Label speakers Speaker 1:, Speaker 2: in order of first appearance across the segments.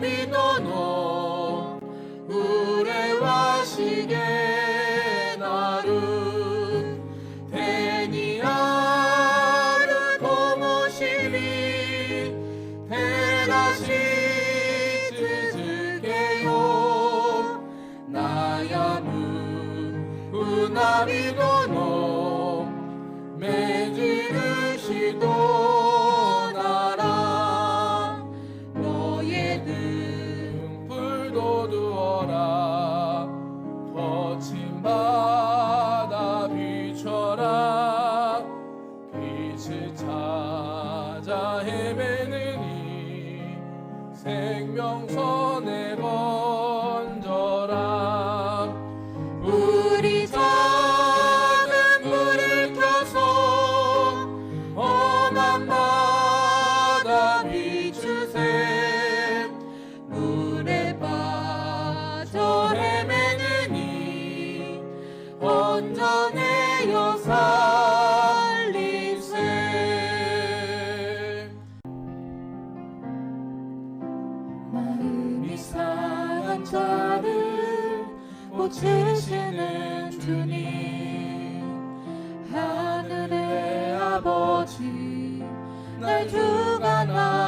Speaker 1: 々のはしげ 험한 바다 비추세 아버지 날 주관하소서.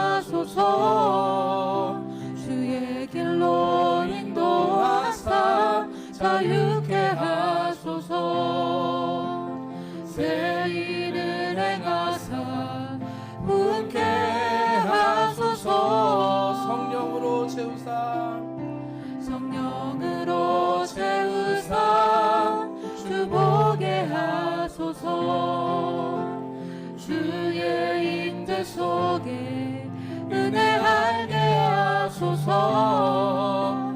Speaker 1: 주의 길로 인도하사 자유케 하소서. 새 일을 행하사 분케 하소서. 성령으로 채우사. 성령으로 채우사 주보게 하소서 속에 은혜 알게 하소서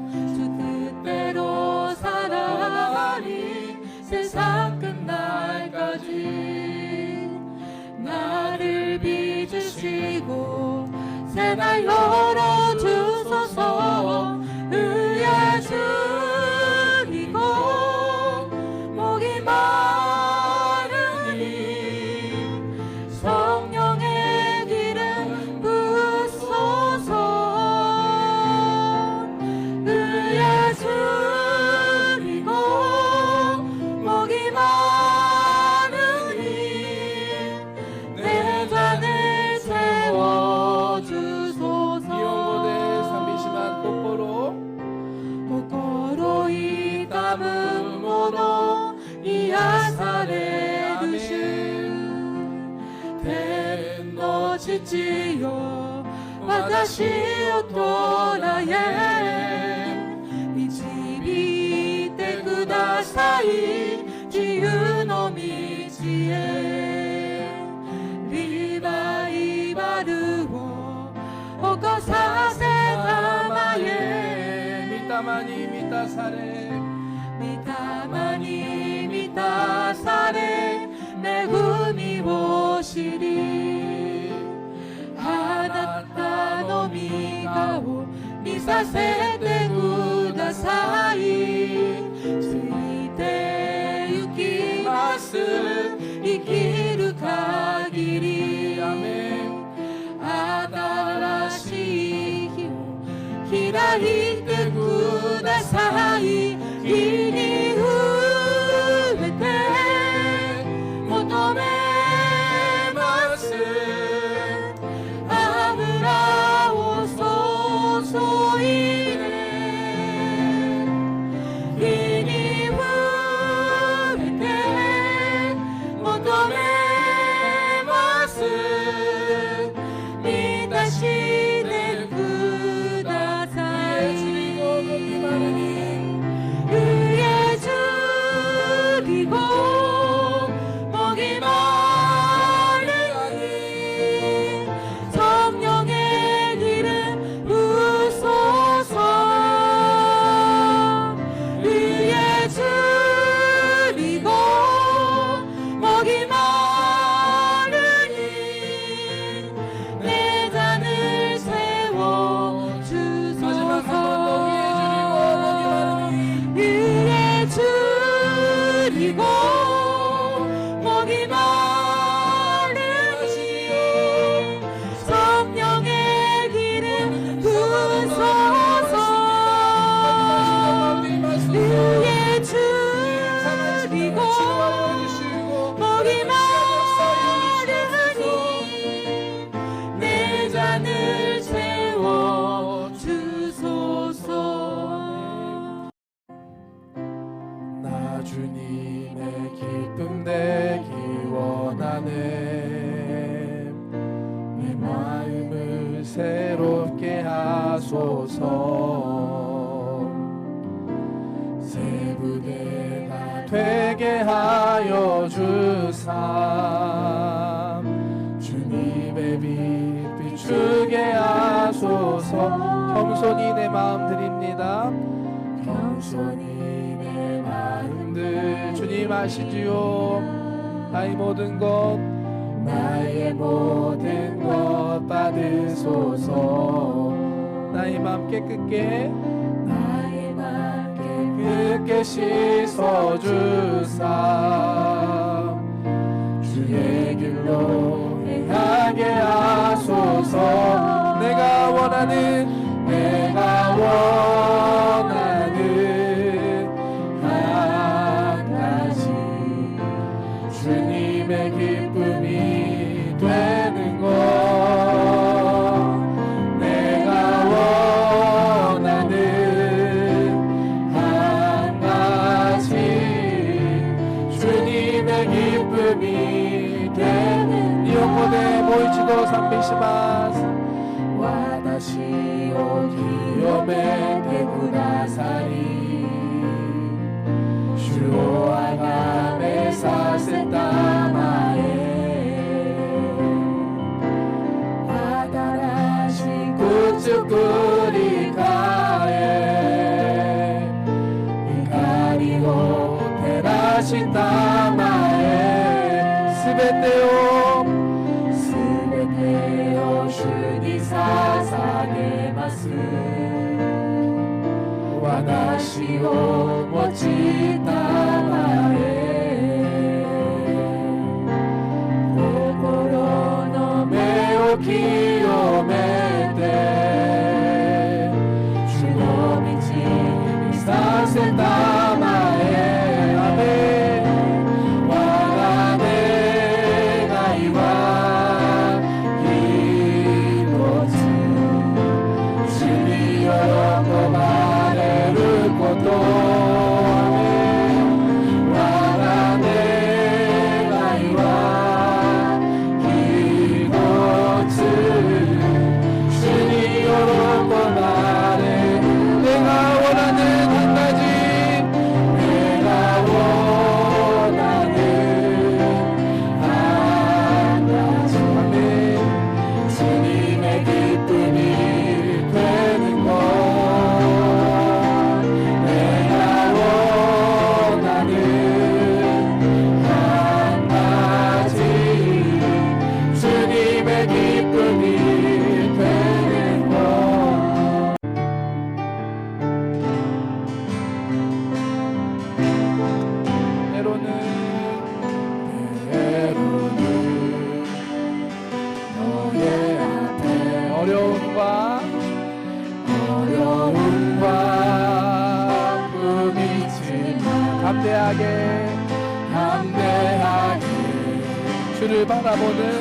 Speaker 1: 주 뜻대로 살아가리. 세상 끝날까지 나를 빚으시고 새날 열어주소서. 의에 줄이고 목이 마 道を私を捉え導いてください自由の道へ。リバイバルを起こさせたまえ。
Speaker 2: 御霊に満たされ。
Speaker 1: 御霊に満たされ恵みを知り。の御顔見させてください。ついてゆきます。生きる限り。新しい日を開いてください。 주님의 빛 비추게 하소서. 겸손히 내 마음 드립니다. 겸손히 내 마음 들 주님 아시지요? 나의 모든 것 나의 모든 것 받으소서. 나의 마음 깨끗게
Speaker 3: 나의 맘
Speaker 1: 깨끗게 씻어주사 주의 길로 행하게 하소서. 내가 원하는 내가 원하는 한 가지. 주님의 기쁨이 되는 것. 내 もう一度賛美します。
Speaker 3: 私を清め
Speaker 1: てくださり主をあがめさせたまえ。新しく作
Speaker 3: り変
Speaker 1: え光を照らしたまえ。すべてを捧げます。私を用いて عقب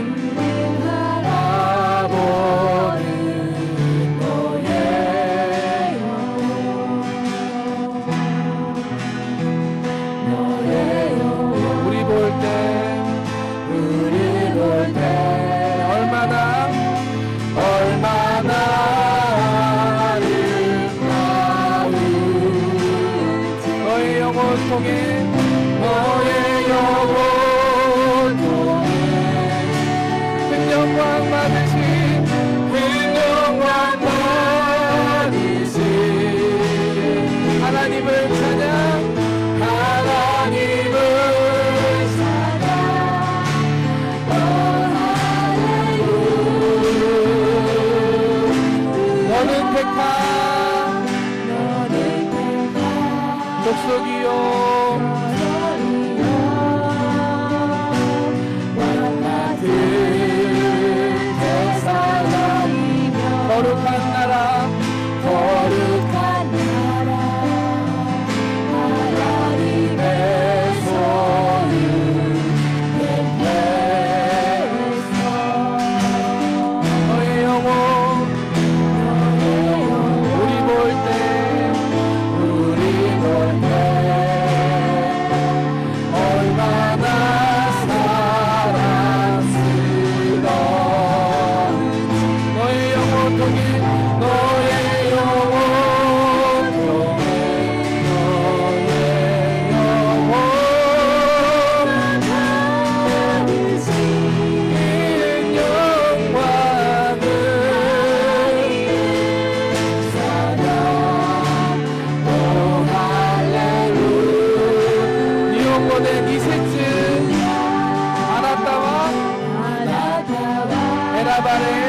Speaker 1: everybody.